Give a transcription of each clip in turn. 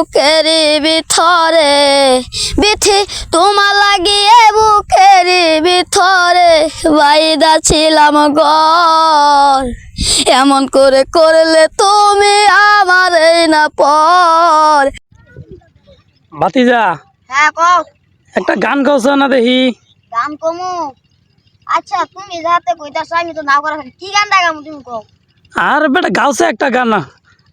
বুকের ভিতরে বিথি তোমা লাগিয়ে বুকের ভিতরে বাইদা ছিলাম গর এমন করে করলে তুমি আমার না পর। ভাতিজা হ্যাঁ কও। একটা গান গাওছ না দেখি? গান কমু। আচ্ছা তুমি যাতে কইতাছ আমি তো না করে কি গান গামু তুমি কও? আর বেটা গাওছে একটা গান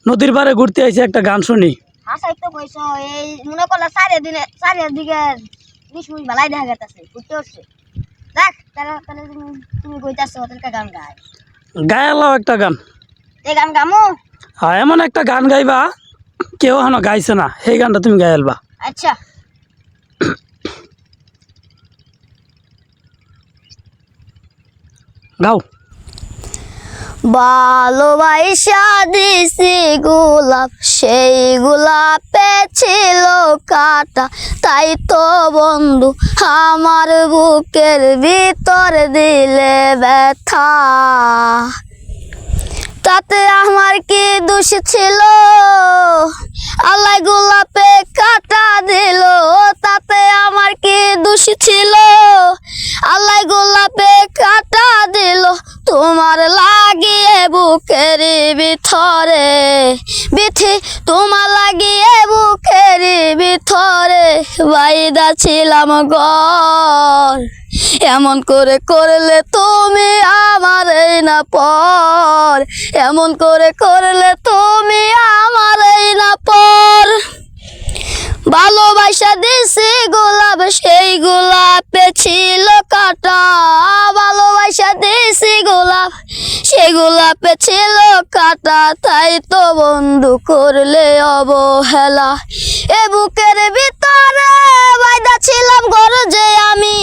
নদীর পারে ঘুরতে আইছে একটা গান শুনি। হাসাই তো কইছো এই মনে করলে চারের দিনে চারের দিকে বিশ মিনিট বেলায় দেখা গেছে ঘুরতে হচ্ছে দেখ তাহলে তাহলে তুমি তুমি কইতাছ তাহলে গান গায়। গায়ালাও একটা গান। এই গান গামু? হ্যাঁ এমন একটা গান গাইবা কেউ এখনও গাইছে না সেই গানটা তুমি গাইলবা আচ্ছা। গাও। ভালোবাসা দিছি গোলাপ, সেই গোলাপে ছিল কাটা। তাই তো বন্ধু, আমার বুকের ভিতর দিলে ব্যথা। তাতে আমার কি দোষ ছিল? আল্লাহ গোলাপে কাটা দিল, তাতে আমার কি দোষ ছিল? আল্লাহ গোলাপে কাটা দিল তোমার লাগিয়ে বুকের ভিতরে, বিথি, তোমার লাগিয়ে বুকের ভিতরে, বাইদা ছিলাম গর এমন করে করলে তুমি আমার না পর, এমন করে করলে তুমি সেই ছিল কাটা, তাই তো বন্ধু করলে অবহেলা। এ বুকের ভিতরে বাইদা ছিলাম ঘর যে আমি,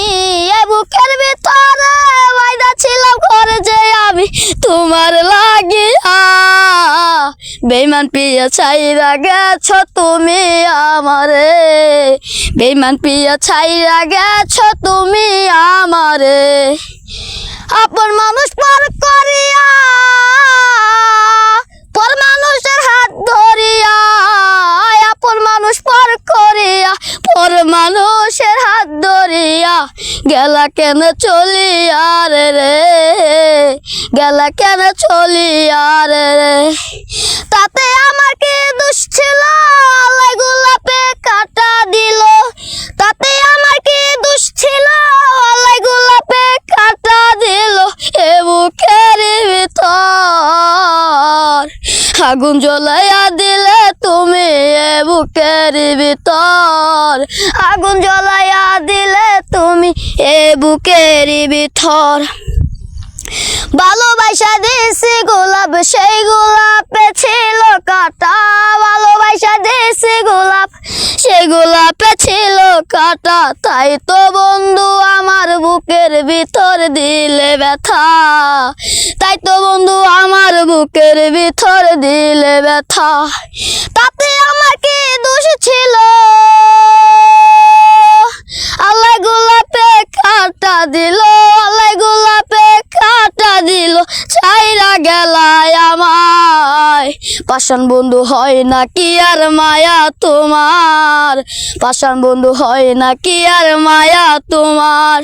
এ বুকের ভিতরে বাইদা ছিলাম ঘর যে আমি। তোমার লাগিয়া বেমান পিয়া ছাইরা গেছ তুমি আমারে। বেমান পিয়া ছাইরা গেছ তুমি কেন চলি রে রে? গেলা কেন চলি রে রে? তাতে আমার কি দোষ ছিল? আল্লাহ গোলাপে কাটা দিল। তাতে আমার কি দোষ ছিল? আল্লাহ গোলাপে কাটা দিল এ বুকের ভিতর। আগুন জ্বলাইয়া দিলে তুমি এ বুকের ভিতর। আগুন জ্বলাইয়া দিলে তুমি এ বুকের ভিতর। ভালোবাসা দিছি, গোলাপ সেই গোলাপে ছিল কাটা। ভালোবাসা দিছি, গোলাপ সেই গোলাপে ছিল কাটা। তাই তো বন্ধু আমার বুকের ভিতর দিলে ব্যথা। তাই তো বন্ধু, আমার বুকের ভিতর দিলে ব্যথা। তাতে আমার কি দোষ ছিল? আল্লাহ গোলাপে কাটা দিল, আল্লাহ গোলাপে কাটা দিল চাইরা গেলায় আমায়। পাষাণ বন্ধু হয় না কি আর মায়া তোমার? পাষাণ বন্ধু হয় না কি আর মায়া তোমার?